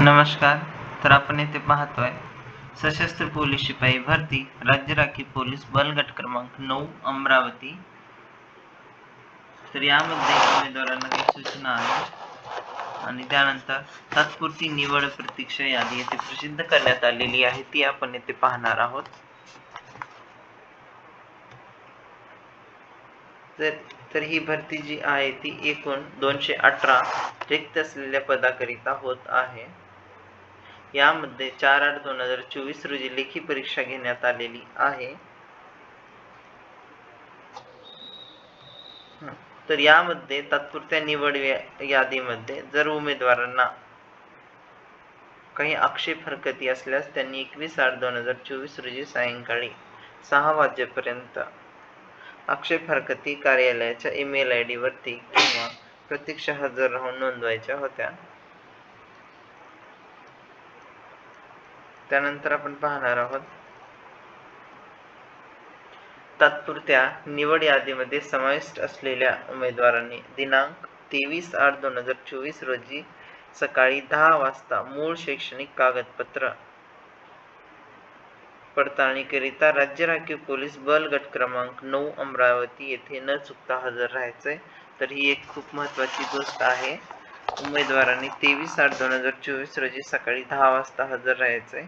नमस्कार तर आपण येथे पाहतोय सशस्त्र पोलीस शिपाई भरती राज्य राखीव पोलीस बलगट क्रमांक नऊ अमरावती. तर यामध्ये उमेदवारांना काही सूचना आहे. आणि त्यानंतर तात्पुरती निवड प्रतीक्षा यादी येथे प्रसिद्ध करण्यात आलेली आहे ती आपण येथे पाहणार आहोत. तर तर ही भरती जी आहे ती एकूण दोनशे अठरा रिक्त असलेल्या पदाकरिता होत आहे. यामध्ये चार आठ दोन हजार चोवीस रोजी लेखी परीक्षा घेण्यात आलेली आहे. तर यामध्ये तात्पुरत्या निवड यादीमध्ये जर उमेदवारांना काही आक्षेप हरकती असल्यास त्यांनी एकवीस आठ दोन हजार चोवीस रोजी सायंकाळी सहा वाजेपर्यंत आक्षेप हरकती कार्यालयाच्या ईमेल आय डी वरती किंवा प्रत्यक्ष हजर राहून नोंदवायच्या होत्या. त्यानंतर आपण पाहणार आहोत. तात्पुरत्या निवड यादीमध्ये समाविष्ट असलेल्या उमेदवारांनी दिनांक तेवीस आठ दोन हजार चोवीस रोजी सकाळी दहा वाजता मूळ शैक्षणिक कागदपत्र पडताळणीकरिता राज्य राखीव पोलीस बल गट क्रमांक नऊ अमरावती येथे न चुकता हजर राहायचंय तर ही एक खूप महत्वाची गोष्ट आहे. उमेदवारांनी तेवीस आठ दोन हजार चोवीस रोजी सकाळी दहा वाजता हजर राहायचंय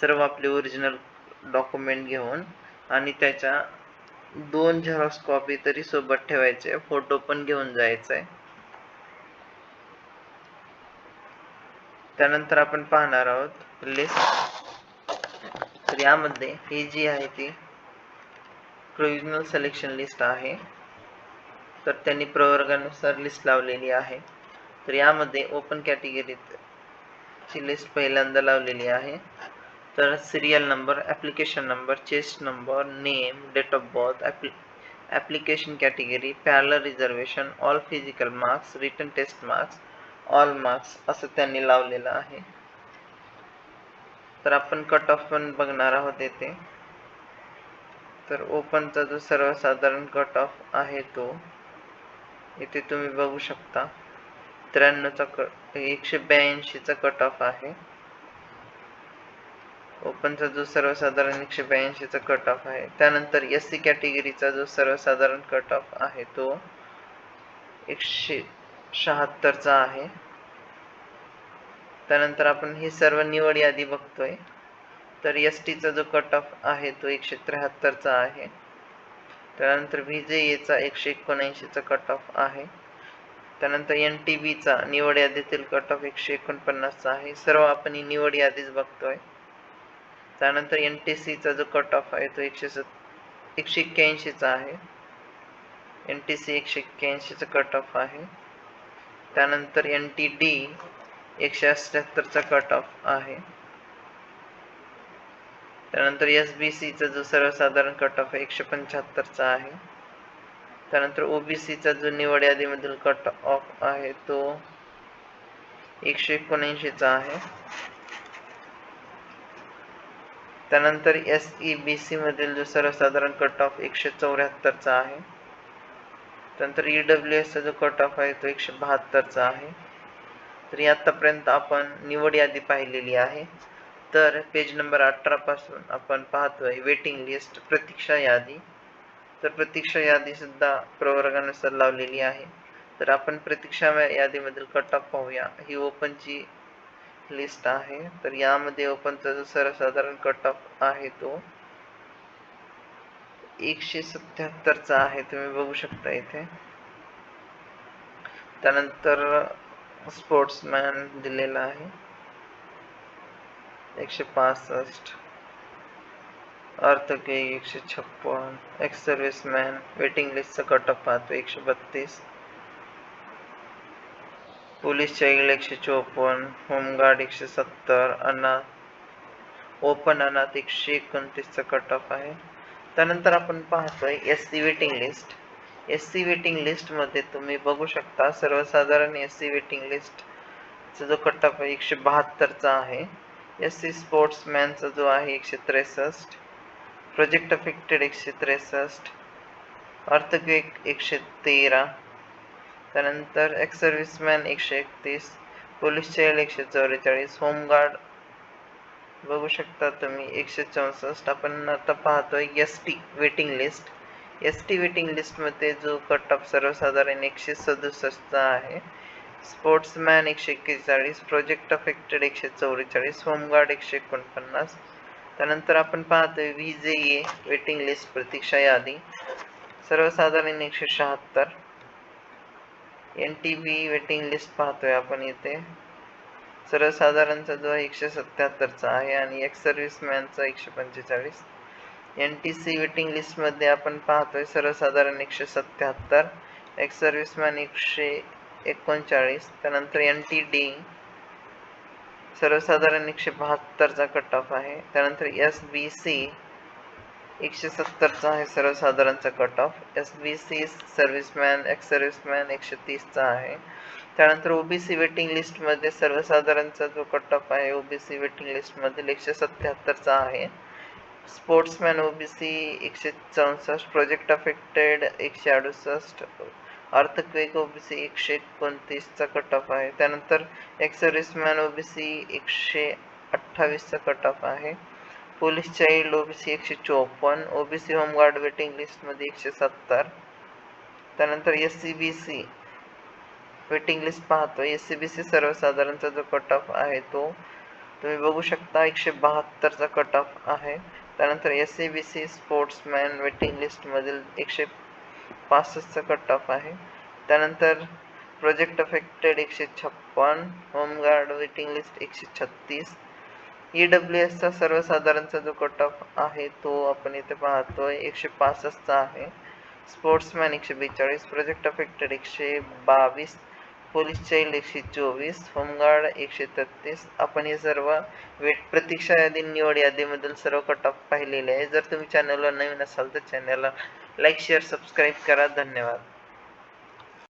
सर्व आपले ओरिजिनल डॉक्युमेंट घेऊन आणि त्याच्या दोन झेरॉक्स कॉपी तरी सोबत ठेवायचे. फोटो पण घेऊन जायचंय. त्यानंतर आपण पाहणार आहोत लिस्ट तर यामध्ये ही जी आहे ती प्रोविजनल सिलेक्शन लिस्ट आहे. तर त्यांनी प्रवर्गानुसार लिस्ट लावलेली आहे. तर यामध्ये ओपन कॅटेगरीत ची लिस्ट पहिल्यांदा लावलेली आहे. तर serial number application number chest number name date of birth application category parallel reservation all physical marks written test marks all marks असं त्यांनी लावलेलं आहे. तर आपण कट ऑफ पण बघणार आहोत येथे. तर ओपनचा जो सर्वसाधारण कट ऑफ आहे तो इथे तुम्ही बघू शकता. त्र्याण्णवचा क एकशे ब्याऐंशीचा कट ऑफ आहे. ओपनचा जो सर्वसाधारण एकशे ब्याऐंशीचा कट ऑफ आहे त्यानंतर एस सी कॅटेगरीचा जो सर्वसाधारण कट ऑफ आहे तो एकशे शहात्तरचा आहे. त्यानंतर आपण ही सर्व निवड यादी बघतोय. तर एस टीचा जो कट ऑफ आहे तो एकशे त्र्याहत्तरचा आहे. त्यानंतर व्ही जे एचा एकशे एकोणऐंशीचा कट ऑफ आहे. त्यानंतर एन टी बीचा निवड यादीतील कट ऑफ एकशे एकोणपन्नासचा आहे. सर्व आपण ही निवड यादीच बघतोय. त्यानंतर एन टी सीचा जो कट ऑफ आहे तो एकशे सत एकशे एक्क्याऐंशीचा आहे. एन टी सी एकशे एक्क्याऐंशीचा कट ऑफ आहे. त्यानंतर एन टी डी एकशे अठ्याहत्तरचा कट ऑफ आहे. त्यानंतर एस बी सीचा जो सर्वसाधारण कट ऑफ आहे एकशे पंच्याहत्तरचा आहे. त्यानंतर ओबीसीचा जो निवड यादीमधील कट ऑफ आहे तो एकशे एकोणऐंशीचा आहे. त्यानंतर एस ई बी सी मधील जो सर्वसाधारण कट ऑफ एकशे चौऱ्याहत्तरचा आहे. त्यानंतर ई डब्ल्यू एसचा जो कट ऑफ आहे तो एकशे बहात्तरचा आहे. तर आत्तापर्यंत आपण निवड यादी पाहिलेली आहे. तर पेज नंबर अठरापासून आपण पाहतोय वेटिंग लिस्ट प्रतीक्षा यादी. तर प्रतीक्षा यादी सुद्धा प्रवर्गानुसार लावलेली आहे. तर आपण प्रतीक्षा यादीमधील कट ऑफ पाहूया. ही ओपनची लिस्ट आहे. तर यामध्ये ओपनचा जो सर्वसाधारण कट ऑफ आहे तो एकशे सत्याहत्तरचा आहे. तुम्ही बघू शकता इथे. त्यानंतर स्पोर्ट्समॅन दिलेला आहे. एकशे पासष्ट. अर्थके एकशे छप्पन. एक्स सर्व्हिसमॅन वेटिंग लिस्टचा कट ऑफ पाहतो. एकशे बत्तीस. पोलीस चाइल्ड एकशे चोपन्न होमगार्ड एकशे सत्तर अनाथ ओपन अनाथ एकशे एकोणतीसचा कट ऑफ आहे. त्यानंतर आपण पाहतोय S C waiting list S C waiting लिस्टमध्ये तुम्ही बघू शकता सर्वसाधारण एस सी वेटिंग लिस्टचा जो कट ऑफ आहे एकशे बहात्तरचा आहे. एस सी स्पोर्ट्समॅनचा जो आहे एकशे त्रेसष्ट. प्रोजेक्ट अफेक्टेड एकशे त्रेसष्ट. अर्थक्वेक एकशे तेरा. त्यानंतर एक्स सर्व्हिसमॅन एकशे एकतीस पोलीस चेल एकशे चौवेचाळीस होमगार्ड बघू शकता तुम्ही एकशे चौसष्ट. आपण आता पाहतोय S T waiting list S T waiting लिस्टमध्ये जो कट ऑफ सर्वसाधारण एकशे सदुसष्टचा आहे. स्पोर्ट्समॅन एकशे एक्केचाळीस प्रोजेक्ट अफेक्टेड एकशे चौवेचाळीस होमगार्ड एकशे एकोणपन्नास. त्यानंतर आपण पाहतोय व्ही जे ए वेटिंग लिस्ट प्रतीक्षा यादी. सर्वसाधारण एकशे शहात्तर. N T B waiting list पाहतोय आपण इथे. सर्वसाधारणचा जो एकशे सत्याहत्तरचा आहे आणि एक्स सर्व्हिसमॅनचा एकशे पंचेचाळीस. एन टी सी वेटिंग लिस्टमध्ये आपण पाहतोय सर्वसाधारण एकशे सत्याहत्तर एक्स सर्व्हिसमॅन एकशे एकोणचाळीस त्यानंतर एन टी डी सर्वसाधारण एकशे बहात्तरचा कट ऑफ आहे. त्यानंतर एस बी सी एकशे सत्तरचा आहे सर्वसाधारणचा cut off S B C serviceman ex serviceman एकशे तीसचा आहे. त्यानंतर ओबीसी वेटिंग लिस्टमध्ये सर्वसाधारणचा जो कट ऑफ आहे ओबीसी वेटिंग लिस्टमधील एकशे सत्याहत्तरचा आहे. स्पोर्ट्समॅन ओबीसी एकशे चौसष्ट प्रोजेक्ट अफेक्टेड एकशे अडुसष्ट अर्थक्वेक ओबीसी एकशे एकोणतीसचा कट ऑफ आहे. त्यानंतर एक्स सर्व्हिसमॅन ओबीसी एकशे अठ्ठावीसचा कट ऑफ आहे. पोलीस चाइल्ड, ओबीसी एकशे चोपन्न ओबीसी होमगार्ड वेटिंग लिस्टमध्ये एकशे सत्तर, त्यानंतर S C B C waiting list पाहतो. एस सी बी सी सर्वसाधारणचा जो कट ऑफ़ आहे तो तुम्ही बघू शकता एकशे बहात्तरचा कट ऑफ़ आहे. त्यानंतर S C B C sportsman waiting लिस्टमधील एकशे पासष्टचा कट ऑफ़ आहे. त्यानंतर प्रोजेक्ट अफेक्टेड एकशे छप्पन, होमगार्ड वेटिंग लिस्ट एकशे छत्तीस ई डब्ल्यू एसचा सर्वसाधारणचा जो कट ऑफ आहे तो आपण इथे पाहतोय. एकशे पासष्टचा आहे. स्पोर्ट्समॅन एकशे बेचाळीस प्रोजेक्ट अफेक्टेड एकशे बावीस पोलीस चाइल्ड एकशे चोवीस होमगार्ड एकशे तेहतीस. आपण हे सर्व वेट प्रतीक्षा यादी निवड यादीमधील सर्व कट ऑफ पाहिलेले आहे. जर तुम्ही चॅनलला नवीन असाल तर चॅनलला लाईक शेअर सबस्क्राईब करा. धन्यवाद.